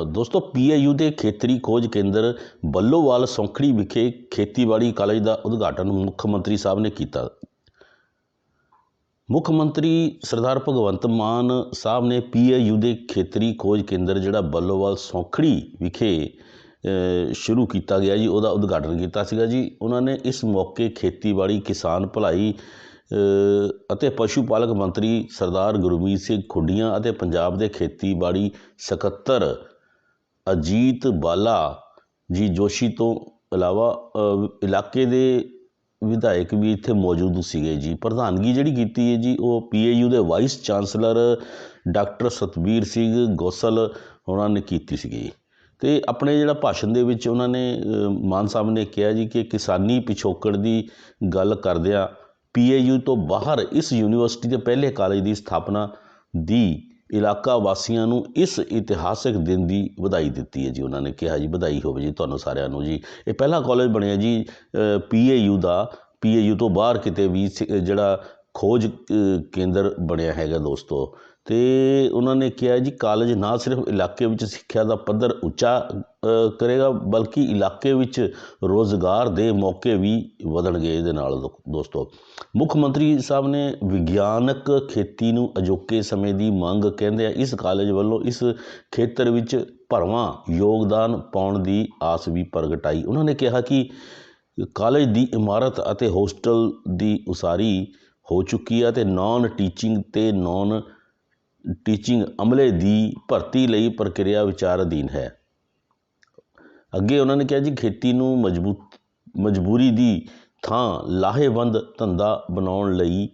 ਅ, ਦੋਸਤੋ ਪੀਏਯੂ ਦੇ ਖੇਤਰੀ ਖੋਜ ਕੇਂਦਰ ਬੱਲੋਵਾਲ ਸੌਂਖੜੀ ਵਿਖੇ ਖੇਤੀਬਾੜੀ ਕਾਲਜ ਦਾ ਉਦਘਾਟਨ ਮੁੱਖ ਮੰਤਰੀ ਸਾਹਿਬ ਨੇ ਕੀਤਾ। ਮੁੱਖ ਮੰਤਰੀ ਸਰਦਾਰ ਭਗਵੰਤ ਮਾਨ ਸਾਹਿਬ ਨੇ ਪੀਏਯੂ ਦੇ ਖੇਤਰੀ ਖੋਜ ਕੇਂਦਰ ਜਿਹੜਾ ਬੱਲੋਵਾਲ ਸੌਂਖੜੀ ਵਿਖੇ ਸ਼ੁਰੂ ਕੀਤਾ ਗਿਆ ਜੀ ਉਹਦਾ ਉਦਘਾਟਨ ਕੀਤਾ ਸੀਗਾ ਜੀ। ਉਹਨਾਂ ਨੇ ਇਸ ਮੌਕੇ ਖੇਤੀਬਾੜੀ ਕਿਸਾਨ ਭਲਾਈ ਅਤੇ ਪਸ਼ੂ ਪਾਲਕ ਮੰਤਰੀ ਸਰਦਾਰ ਗੁਰਮੀਤ ਸਿੰਘ ਖੁੱਡੀਆਂ ਅਤੇ ਪੰਜਾਬ ਦੇ ਖੇਤੀਬਾੜੀ ਸਕੱਤਰ ਅਜੀਤ ਬਾਲਾ ਜੀ ਜੋਸ਼ੀ ਤੋਂ ਇਲਾਵਾ ਇਲਾਕੇ ਦੇ ਵਿਧਾਇਕ ਵੀ ਇੱਥੇ ਮੌਜੂਦ ਸੀਗੇ ਜੀ। ਪ੍ਰਧਾਨਗੀ ਜਿਹੜੀ ਕੀਤੀ ਹੈ ਜੀ, ਉਹ ਪੀਏਯੂ ਦੇ vice chancellor doctor Satbir Singh Gosal ਉਹਨਾਂ ਨੇ ਕੀਤੀ ਸੀਗੀ। ਤੇ ਆਪਣੇ ਜਿਹੜਾ ਭਾਸ਼ਣ ਦੇ ਵਿੱਚ ਉਹਨਾਂ ਨੇ ਮਾਨ ਸਾਹਿਬ ਨੇ ਕਿਹਾ ਜੀ ਕਿ ਕਿਸਾਨੀ ਪਿਛੋਕੜ ਦੀ ਗੱਲ ਕਰਦਿਆਂ ਪੀਏਯੂ ਤੋਂ ਬਾਹਰ ਇਸ ਯੂਨੀਵਰਸਿਟੀ ਦੇ ਪਹਿਲੇ ਕਾਲਜ ਦੀ ਸਥਾਪਨਾ ਦੀ ਇਲਾਕਾ ਵਾਸੀਆਂ ਨੂੰ ਇਸ ਇਤਿਹਾਸਕ ਦਿਨ ਦੀ ਵਧਾਈ ਦਿੱਤੀ ਹੈ ਜੀ। ਉਹਨਾਂ ਨੇ ਕਿਹਾ ਜੀ, ਵਧਾਈ ਹੋਵੇ ਜੀ ਤੁਹਾਨੂੰ ਸਾਰਿਆਂ ਨੂੰ ਜੀ। ਇਹ ਪਹਿਲਾ ਕਾਲਜ ਬਣਿਆ ਜੀ ਪੀਏਯੂ ਦਾ। ਪੀਏਯੂ ਤੋਂ ਬਾਹਰ ਕਿਤੇ ਵੀ ਸ- ਜਿਹੜਾ ਖੋਜ ਕੇਂਦਰ ਬਣਿਆ ਹੈਗਾ ਦੋਸਤੋ। ਅਤੇ ਉਹਨਾਂ ਨੇ ਕਿਹਾ ਜੀ ਕਾਲਜ ਨਾ ਸਿਰਫ ਇਲਾਕੇ ਵਿੱਚ ਸਿੱਖਿਆ ਦਾ ਪੱਧਰ ਉੱਚਾ ਕਰੇਗਾ, ਬਲਕਿ ਇਲਾਕੇ ਵਿੱਚ ਰੋਜ਼ਗਾਰ ਦੇ ਮੌਕੇ ਵੀ ਵਧਣਗੇ ਇਹਦੇ ਨਾਲ ਦੋ- ਦੋਸਤੋ। ਮੁੱਖ ਮੰਤਰੀ ਸਾਹਿਬ ਨੇ ਵਿਗਿਆਨਕ ਖੇਤੀ ਨੂੰ ਅਜੋਕੇ ਸਮੇਂ ਦੀ ਮੰਗ ਕਹਿੰਦੇ ਆ, ਇਸ ਕਾਲਜ ਵੱਲੋਂ ਇਸ ਖੇਤਰ ਵਿੱਚ ਭਰਵਾਂ ਯੋਗਦਾਨ ਪਾਉਣ ਦੀ ਆਸ ਵੀ ਪ੍ਰਗਟਾਈ। ਉਹਨਾਂ ਨੇ ਕਿਹਾ ਕਿ ਕਾਲਜ ਦੀ ਇਮਾਰਤ ਅਤੇ ਹੋਸਟਲ ਦੀ ਉਸਾਰੀ ਹੋ ਚੁੱਕੀ ਹੈ ਤੇ ਨਾਨ ਟੀਚਿੰਗ ਤੇ ਨਾਨ ਟੀਚਿੰਗ ਅਮਲੇ ਦੀ ਭਰਤੀ ਲਈ ਪ੍ਰਕਿਰਿਆ ਵਿਚਾਰ ਅਧੀਨ ਹੈ। ਅੱਗੇ ਉਹਨਾਂ ਨੇ ਕਿਹਾ ਜੀ, ਖੇਤੀ ਨੂੰ ਮਜ਼ਬੂਤ, ਮਜਬੂਰੀ ਦੀ ਥਾਂ ਲਾਹੇਵੰਦ ਧੰਦਾ ਬਣਾਉਣ ਲਈ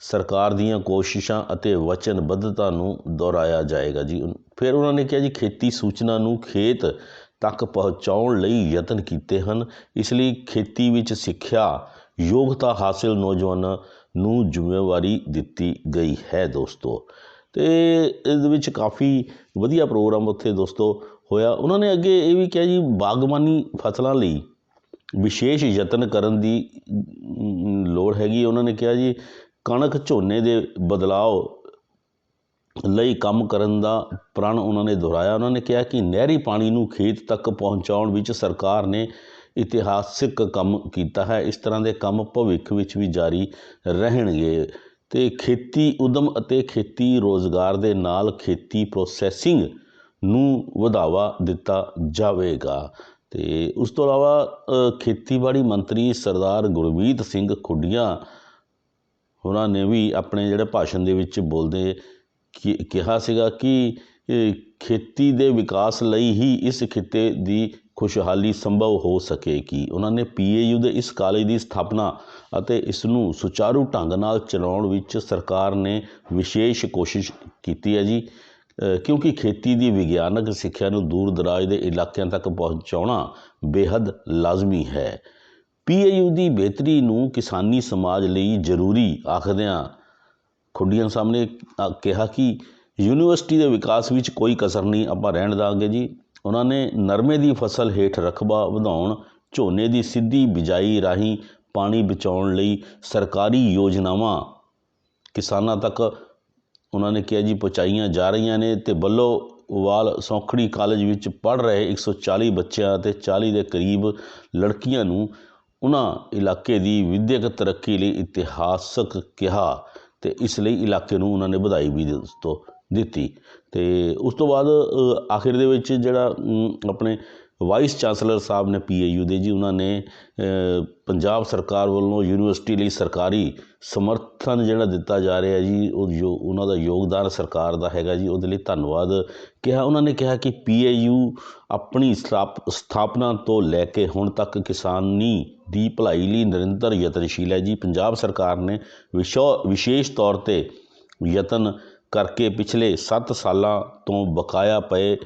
ਸਰਕਾਰ ਦੀਆਂ ਕੋਸ਼ਿਸ਼ਾਂ ਅਤੇ ਵਚਨਬੱਧਤਾ ਨੂੰ ਦੁਹਰਾਇਆ ਜਾਏਗਾ ਜੀ। ਫਿਰ ਉਹਨਾਂ ਨੇ ਕਿਹਾ ਜੀ, ਖੇਤੀ ਸੂਚਨਾ ਨੂੰ ਖੇਤ ਤੱਕ ਪਹੁੰਚਾਉਣ ਲਈ ਯਤਨ ਕੀਤੇ ਹਨ। ਇਸ ਲਈ ਖੇਤੀ ਵਿੱਚ ਸਿੱਖਿਆ ਯੋਗਤਾ ਹਾਸਲ ਨੌਜਵਾਨਾਂ ਨੂੰ ਜ਼ਿੰਮੇਵਾਰੀ ਦਿੱਤੀ ਗਈ ਹੈ ਦੋਸਤੋ। ਤੇ ਇਹਦੇ ਵਿੱਚ ਕਾਫੀ ਵਧੀਆ ਪ੍ਰੋਗਰਾਮ ਉੱਥੇ ਦੋਸਤੋ ਹੋਇਆ। ਉਹਨਾਂ ਨੇ ਅੱਗੇ ਇਹ ਵੀ ਕਿਹਾ ਜੀ, ਬਾਗਬਾਨੀ ਫਸਲਾਂ ਲਈ ਵਿਸ਼ੇਸ਼ ਯਤਨ ਕਰਨ ਦੀ ਲੋੜ ਹੈਗੀ। ਉਹਨਾਂ ਨੇ ਕਿਹਾ ਜੀ, ਕਣਕ ਝੋਨੇ ਦੇ ਬਦਲਾਅ ਲਈ ਕੰਮ ਕਰਨ ਦਾ ਪ੍ਰਣ ਉਹਨਾਂ ਨੇ ਦੁਹਰਾਇਆ। ਉਹਨਾਂ ਨੇ ਕਿਹਾ ਕਿ ਨਹਿਰੀ ਪਾਣੀ ਨੂੰ ਖੇਤ ਤੱਕ ਪਹੁੰਚਾਉਣ ਵਿੱਚ ਸਰਕਾਰ ਨੇ ਇਤਿਹਾਸਿਕ ਕੰਮ ਕੀਤਾ ਹੈ। ਇਸ ਤਰ੍ਹਾਂ ਦੇ ਕੰਮ ਭਵਿੱਖ ਵਿੱਚ ਵੀ ਜਾਰੀ ਰਹਿਣਗੇ। ਤੇ ਖੇਤੀ ਉਦਮ ਅਤੇ ਖੇਤੀ ਰੋਜ਼ਗਾਰ ਦੇ ਨਾਲ ਖੇਤੀ ਪ੍ਰੋਸੈਸਿੰਗ ਨੂੰ ਵਧਾਵਾ ਦਿੱਤਾ ਜਾਵੇਗਾ। ਤੇ ਉਸ ਤੋਂ ਇਲਾਵਾ ਖੇਤੀਬਾੜੀ ਮੰਤਰੀ ਸਰਦਾਰ ਗੁਰਮੀਤ ਸਿੰਘ ਖੁੱਡੀਆਂ ਉਹਨਾਂ ਨੇ ਵੀ ਆਪਣੇ ਜਿਹੜੇ ਭਾਸ਼ਣ ਦੇ ਵਿੱਚ ਬੋਲਦੇ ਕਿ, ਕਿਹਾ ਸੀਗਾ ਕਿ ਖੇਤੀ ਦੇ ਵਿਕਾਸ ਲਈ ਹੀ ਇਸ ਖਿੱਤੇ ਦੀ ਖੁਸ਼ਹਾਲੀ ਸੰਭਵ ਹੋ ਸਕੇਗੀ ਉਹਨਾਂ ਨੇ ਪੀਏਯੂ ਦੇ ਇਸ ਕਾਲਜ ਦੀ ਸਥਾਪਨਾ ਅਤੇ ਇਸ ਨੂੰ ਸੁਚਾਰੂ ਢੰਗ ਨਾਲ ਚਲਾਉਣ ਵਿੱਚ ਸਰਕਾਰ ਨੇ ਵਿਸ਼ੇਸ਼ ਕੋਸ਼ਿਸ਼ ਕੀਤੀ ਹੈ ਜੀ। ਕਿਉਂਕਿ ਖੇਤੀ ਦੀ ਵਿਗਿਆਨਕ ਸਿੱਖਿਆ ਨੂੰ ਦੂਰ ਦਰਾਜ ਦੇ ਇਲਾਕਿਆਂ ਤੱਕ ਪਹੁੰਚਾਉਣਾ ਬੇहद ਲਾਜ਼ਮੀ ਹੈ। ਪੀਏਯੂ ਦੀ ਬਿਹਤਰੀ ਨੂੰ ਕਿਸਾਨੀ ਸਮਾਜ ਲਈ ਜ਼ਰੂਰੀ ਆਖਦਿਆਂ ਖੁੱਡੀਆਂ ਸਾਹਮਣੇ ਅ, ਕਿਹਾ ਕਿ ਯੂਨੀਵਰਸਿਟੀ ਦੇ ਵਿਕਾਸ ਵਿੱਚ ਕੋਈ ਕਸਰ ਨਹੀਂ ਆਪਾਂ ਰਹਿਣ ਦਾਂਗੇ ਜੀ। ਉਹਨਾਂ ਨੇ ਨਰਮੇ ਦੀ ਫਸਲ ਹੇਠ ਰਕਬਾ ਵਧਾਉਣ, ਝੋਨੇ ਦੀ ਸਿੱਧੀ ਬਿਜਾਈ ਰਾਹੀਂ ਪਾਣੀ ਬਚਾਉਣ ਲਈ ਸਰਕਾਰੀ ਯੋਜਨਾਵਾਂ। ਕਿਸਾਨਾਂ ਤੱਕ ਉਹਨਾਂ ਨੇ ਕਿਹਾ ਜੀ, ਪਹੁੰਚਾਈਆਂ ਜਾ ਰਹੀਆਂ ਨੇ ਤੇ ਬੱਲੋਵਾਲ ਸੌਖੜੀ ਕਾਲਜ ਵਿੱਚ ਪੜ੍ਹ ਰਹੇ 140 ਬੱਚਿਆਂ ਅਤੇ 40 ਦੇ ਕਰੀਬ ਲੜਕੀਆਂ ਨੂੰ ਉਹਨਾਂ ਇਲਾਕੇ ਦੀ ਵਿਦਿਅਕ ਤਰੱਕੀ ਲਈ ਇਤਿਹਾਸਕ ਕਿਹਾ ਤੇ ਇਸ ਲਈ ਇਲਾਕੇ ਨੂੰ ਉਹਨਾਂ ਨੇ ਵਧਾਈ ਵੀ ਦੋਸਤੋ ਦਿੱਤੀ। ਅਤੇ ਉਸ ਤੋਂ ਬਾਅਦ ਆਖਿਰ ਦੇ ਵਿੱਚ ਜਿਹੜਾ ਆਪਣੇ ਵਾਈਸ ਚਾਂਸਲਰ ਸਾਹਿਬ ਨੇ ਪੀ ਏ ਯੂ ਦੇ ਜੀ, ਉਹਨਾਂ ਨੇ ਪੰਜਾਬ ਸਰਕਾਰ ਵੱਲੋਂ ਯੂਨੀਵਰਸਿਟੀ ਲਈ ਸਰਕਾਰੀ ਸਮਰਥਨ ਜਿਹੜਾ ਦਿੱਤਾ ਜਾ ਰਿਹਾ ਜੀ, ਉਹ ਜੋ ਉਹਨਾਂ ਦਾ ਯੋਗਦਾਨ ਸਰਕਾਰ ਦਾ ਹੈਗਾ ਜੀ, ਉਹਦੇ ਲਈ ਧੰਨਵਾਦ। ਕਿਹਾ, ਉਹਨਾਂ ਨੇ ਕਿਹਾ ਕਿ ਪੀ ਏ ਯੂ ਆਪਣੀ ਸਥਾਪ- ਸਥਾਪਨਾ ਤੋਂ ਲੈ ਕੇ ਹੁਣ ਤੱਕ ਕਿਸਾਨੀ ਦੀ ਭਲਾਈ ਲਈ ਨਿਰੰਤਰ ਯਤਨਸ਼ੀਲ ਹੈ ਜੀ। ਪੰਜਾਬ ਸਰਕਾਰ ਨੇ ਵਿਸ਼ੋ- ਵਿਸ਼ੇਸ਼ ਤੌਰ ਤੇ ਯਤਨ ਕਰਕੇ ਪਿਛਲੇ 7 ਸਾਲਾਂ ਤੋਂ ਬਕਾਇਆ ਪਏ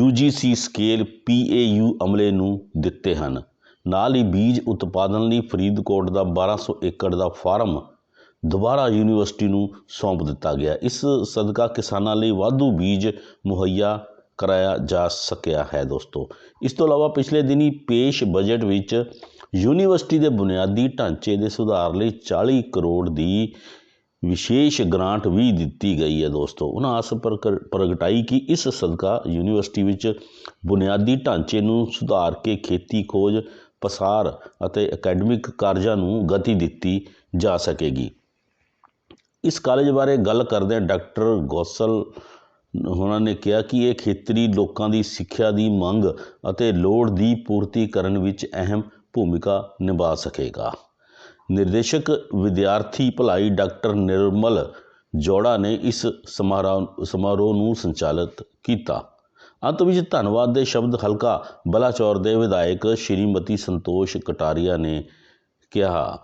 UGC ਸਕੇਲ PAU ਅਮਲੇ ਨੂੰ ਦਿੱਤੇ ਹਨ। ਨਾਲ ਹੀ ਬੀਜ ਉਤਪਾਦਨ ਲਈ ਫਰੀਦਕੋਟ ਦਾ 1200 ਏਕੜ ਦਾ ਫਾਰਮ ਦੁਬਾਰਾ ਯੂਨੀਵਰਸਿਟੀ ਨੂੰ ਸੌਂਪ ਦਿੱਤਾ ਗਿਆ। ਇਸ ਸਦਕਾ ਕਿਸਾਨਾਂ ਲਈ ਵਾਧੂ ਬੀਜ ਮੁਹੱਈਆ ਕਰਾਇਆ ਜਾ ਸਕਿਆ ਹੈ ਦੋਸਤੋ। ਇਸ ਤੋਂ ਇਲਾਵਾ ਪਿਛਲੇ ਦਿਨੀ ਪੇਸ਼ ਬਜਟ ਵਿੱਚ ਯੂਨੀਵਰਸਿਟੀ ਦੇ ਬੁਨਿਆਦੀ ਢਾਂਚੇ ਦੇ ਸੁਧਾਰ ਲਈ 40 ਕਰੋੜ ਦੀ ਵਿਸ਼ੇਸ਼ ਗ੍ਰਾਂਟ ਵੀ ਦਿੱਤੀ ਗਈ ਹੈ ਦੋਸਤੋ। ਉਹਨਾਂ ਆਸ ਪ੍ਰਕ- ਪ੍ਰਗਟਾਈ ਕਿ ਇਸ ਸਦਕਾ ਯੂਨੀਵਰਸਿਟੀ ਵਿੱਚ ਬੁਨਿਆਦੀ ਢਾਂਚੇ ਨੂੰ ਸੁਧਾਰ ਕੇ ਖੇਤੀ ਖੋਜ, ਪਸਾਰ ਅਤੇ ਅਕੈਡਮਿਕ ਕਾਰਜਾਂ ਨੂੰ ਗਤੀ ਦਿੱਤੀ ਜਾ ਸਕੇਗੀ। ਇਸ ਕਾਲਜ ਬਾਰੇ ਗੱਲ ਕਰਦਿਆਂ ਡਾਕਟਰ ਗੋਸਲ ਉਹਨਾਂ ਨੇ ਕਿਹਾ ਕਿ ਇਹ ਖੇਤਰੀ ਲੋਕਾਂ ਦੀ ਸਿੱਖਿਆ ਦੀ ਮੰਗ ਅਤੇ ਲੋੜ ਦੀ ਪੂਰਤੀ ਕਰਨ ਵਿੱਚ ਅਹਿਮ ਭੂਮਿਕਾ ਨਿਭਾ ਸਕੇਗਾ। ਨਿਰਦੇਸ਼ਕ ਵਿਦਿਆਰਥੀ ਭਲਾਈ ਡਾਕਟਰ ਨਿਰਮਲ ਜੋੜਾ ਨੇ ਇਸ ਸਮਾਰੋਹ ਸਮਾਰੋਹ ਨੂੰ ਸੰਚਾਲਿਤ ਕੀਤਾ। ਅੰਤ ਵਿੱਚ ਧੰਨਵਾਦ ਦੇ ਸ਼ਬਦ ਹਲਕਾ ਬਲਾਚੌਰ ਦੇ ਵਿਧਾਇਕ ਸ਼੍ਰੀਮਤੀ ਸੰਤੋਸ਼ ਕਟਾਰੀਆ ਨੇ ਕਿਹਾ।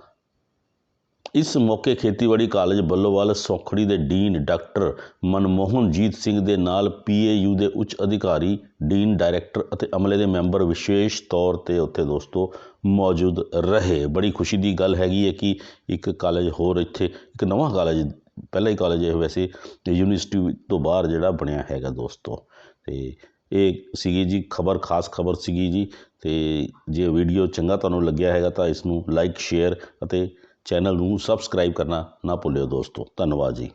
ਇਸ ਮੌਕੇ ਖੇਤੀਬਾੜੀ ਕਾਲਜ ਬੱਲੋਵਾਲ ਸੌਖੜੀ ਦੇ ਡੀਨ ਡਾਕਟਰ ਮਨਮੋਹਨਜੀਤ ਸਿੰਘ ਦੇ ਨਾਲ ਪੀਏਯੂ ਦੇ ਉੱਚ ਅਧਿਕਾਰੀ, ਡੀਨ ਡਾਇਰੈਕਟਰ ਅਤੇ ਅਮਲੇ ਦੇ ਮੈਂਬਰ ਵਿਸ਼ੇਸ਼ ਤੌਰ ਤੇ ਉੱਥੇ ਦੋਸਤੋ ਮੌਜੂਦ ਰਹੇ। ਬੜੀ ਖੁਸ਼ੀ ਦੀ ਗੱਲ ਹੈਗੀ ਹੈ ਕਿ ਇੱਕ ਕਾਲਜ ਹੋਰ ਇੱਥੇ, ਇੱਕ ਨਵਾਂ ਕਾਲਜ, ਪਹਿਲਾ ਹੀ ਕਾਲਜ ਇਹ ਵੈਸੇ ਯੂਨੀਵਰਸਿਟੀ ਤੋਂ ਬਾਹਰ ਜਿਹੜਾ ਬਣਿਆ ਹੈਗਾ ਦੋਸਤੋ। ਤੇ ਇਹ ਸੀਗੀ ਜੀ ਖਬਰ, ਖਾਸ ਖਬਰ ਸੀਗੀ ਜੀ। ਤੇ ਜੇ ਵੀਡੀਓ ਚੰਗਾ ਤੁਹਾਨੂੰ ਲੱਗਿਆ ਹੈਗਾ ਤਾਂ ਇਸ ਨੂੰ ਲਾਈਕ ਸ਼ੇਅਰ ਅਤੇ ਚੈਨਲ ਨੂੰ ਸਬਸਕ੍ਰਾਈਬ ਕਰਨਾ ਨਾ ਭੁੱਲਿਓ ਦੋਸਤੋ। ਧੰਨਵਾਦ ਜੀ।